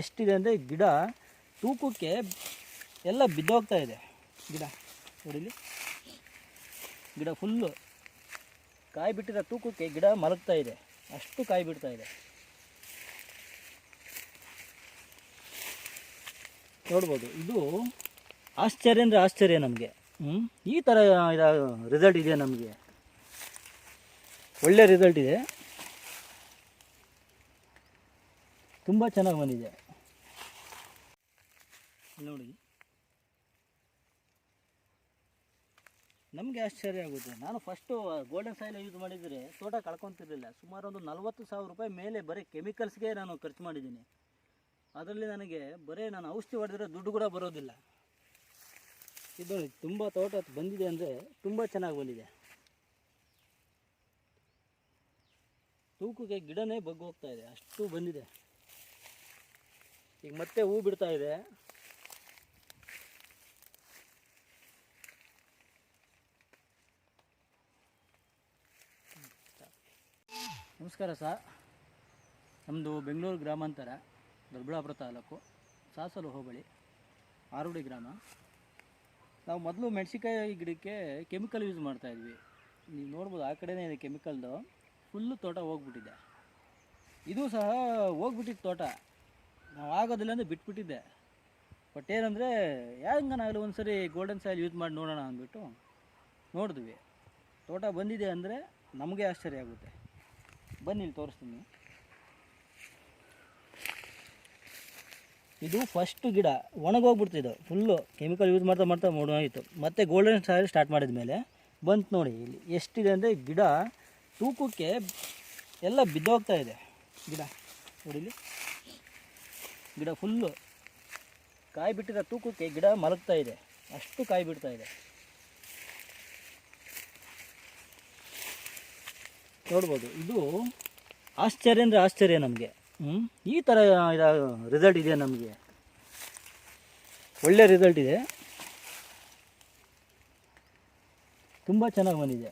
ಎಷ್ಟಿದೆ ಅಂದರೆ ಗಿಡ ತೂಕಕ್ಕೆ ಎಲ್ಲ ಬಿದ್ದೋಗ್ತಾ ಇದೆ. ಗಿಡ ನೋಡಿಲಿ ಗಿಡ ಫುಲ್ಲು ಕಾಯಿ ಬಿಟ್ಟಿರೋ ತೂಕಕ್ಕೆ ಗಿಡ ಮಲಗ್ತಾ ಇದೆ. ಅಷ್ಟು ಕಾಯಿ ಬಿಡ್ತಾ ಇದೆ. ನೋಡ್ಬೋದು, ಇದು ಆಶ್ಚರ್ಯ ಅಂದರೆ ಆಶ್ಚರ್ಯ ನಮಗೆ. ಈ ಥರ ರಿಸಲ್ಟ್ ಇದೆ ನಮಗೆ. ಒಳ್ಳೆ ರಿಸಲ್ಟ್ ಇದೆ. ತುಂಬ ಚೆನ್ನಾಗಿ ಬಂದಿದೆ. ನೋಡಿ. ನಮಗೆ ಆಶ್ಚರ್ಯ ಆಗುತ್ತೆ. ನಾನು ಫಸ್ಟು ಗೋಲ್ಡನ್ ಸಾಯಿಲ್ ಯೂಸ್ ಮಾಡಿದರೆ ತೋಟ ಕಳ್ಕೊತಿರಲಿಲ್ಲ. ಸುಮಾರು ಒಂದು ನಲ್ವತ್ತು ಸಾವಿರ ರೂಪಾಯಿ ಮೇಲೆ ಬರೀ ಕೆಮಿಕಲ್ಸ್ಗೆ ನಾನು ಖರ್ಚು ಮಾಡಿದ್ದೀನಿ. ಅದರಲ್ಲಿ ನನಗೆ ಬರೀ ನಾನು ಔಷಧಿ ಹೊಡೆದ್ರೆ ದುಡ್ಡು ಕೂಡ ಬರೋದಿಲ್ಲ. ಇದು ತುಂಬ ತೋಟ ಬಂದಿದೆ ಅಂದರೆ ತುಂಬ ಚೆನ್ನಾಗಿ ಬಂದಿದೆ. ತೂಕಕ್ಕೆ ಗಿಡನೇ ಬಗ್ಗೋಗ್ತಾ ಇದೆ. ಅಷ್ಟು ಬಂದಿದೆ. ಈಗ ಮತ್ತೆ ಹೂ ಬಿಡ್ತಾ ಇದೆ. ನಮಸ್ಕಾರ ಸರ್ ನಮ್ಮದು ಬೆಂಗಳೂರು ಗ್ರಾಮಾಂತರ, ದೊಡ್ಡಬಳ್ಳಾಪುರ ತಾಲೂಕು, ಸಾಸಲು ಹೋಬಳಿ, ಆರುಡಿ ಗ್ರಾಮ. ನಾವು ಮೊದಲು ಮೆಣಸಿನ್ಕಾಯಿ ಗಿಡಕ್ಕೆ ಕೆಮಿಕಲ್ ಯೂಸ್ ಮಾಡ್ತಾಯಿದ್ವಿ ನೀವು ನೋಡ್ಬೋದು ಆ ಕಡೆನೇ ಇದೆ ಕೆಮಿಕಲ್ದು. ಫುಲ್ಲು ತೋಟ ಹೋಗ್ಬಿಟ್ಟಿದೆ. ಇದು ಸಹ ಹೋಗ್ಬಿಟ್ಟಿತ್ತು ತೋಟ. ನಾವು ಆಗೋದಿಲ್ಲ ಅಂದರೆ ಬಿಟ್ಬಿಟ್ಟಿದ್ದೆ. ಬಟ್ ಏನಂದರೆ ಹೆಂಗನಾಗಲಿ ಒಂದು ಸರಿ ಗೋಲ್ಡನ್ ಸಾಯಿಲ್ ಯೂಸ್ ಮಾಡಿ ನೋಡೋಣ ಅಂದ್ಬಿಟ್ಟು ನೋಡಿದ್ವಿ. ತೋಟ ಬಂದಿದೆ ಅಂದರೆ ನಮಗೆ ಆಶ್ಚರ್ಯ ಆಗುತ್ತೆ. ಬನ್ನಿ ಇಲ್ಲಿ ತೋರಿಸ್ತೀನಿ. ಇದು ಫಸ್ಟ್ ಗಿಡ ಒಣಗೋಗ್ಬಿಡ್ತಿದ್ದು ಫುಲ್ಲು ಕೆಮಿಕಲ್ ಯೂಸ್ ಮಾಡ್ತಾ ಮಾಡ್ತಾ ಒಣಗೋಗಿತ್ತು ಮತ್ತೆ ಗೋಲ್ಡನ್ ಸಾಯಿಲ್ ಸ್ಟಾರ್ಟ್ ಮಾಡಿದ ಮೇಲೆ ಬಂತು ನೋಡಿ ಇಲ್ಲಿ ಎಷ್ಟಿದೆ ಅಂದರೆ ಗಿಡ ತೂಕಕ್ಕೆ ಎಲ್ಲ ಬಿದ್ದೋಗ್ತಾ ಇದೆ. ಗಿಡ ನೋಡಿಲಿ ಗಿಡ ಫುಲ್ಲು ಕಾಯಿ ಬಿಟ್ಟಿರೋ ತೂಕಕ್ಕೆ ಗಿಡ ಮಲಗ್ತಾ ಇದೆ. ಅಷ್ಟು ಕಾಯಿ ಬಿಡ್ತಾ ಇದೆ. ನೋಡ್ಬೋದು, ಇದು ಆಶ್ಚರ್ಯ ಅಂದರೆ ಆಶ್ಚರ್ಯ ನಮಗೆ. ಈ ಥರ ಇದು ರಿಸಲ್ಟ್ ಇದೆ ನಮಗೆ. ಒಳ್ಳೆ ರಿಸಲ್ಟ್ ಇದೆ. ತುಂಬ ಚೆನ್ನಾಗಿ ಬಂದಿದೆ.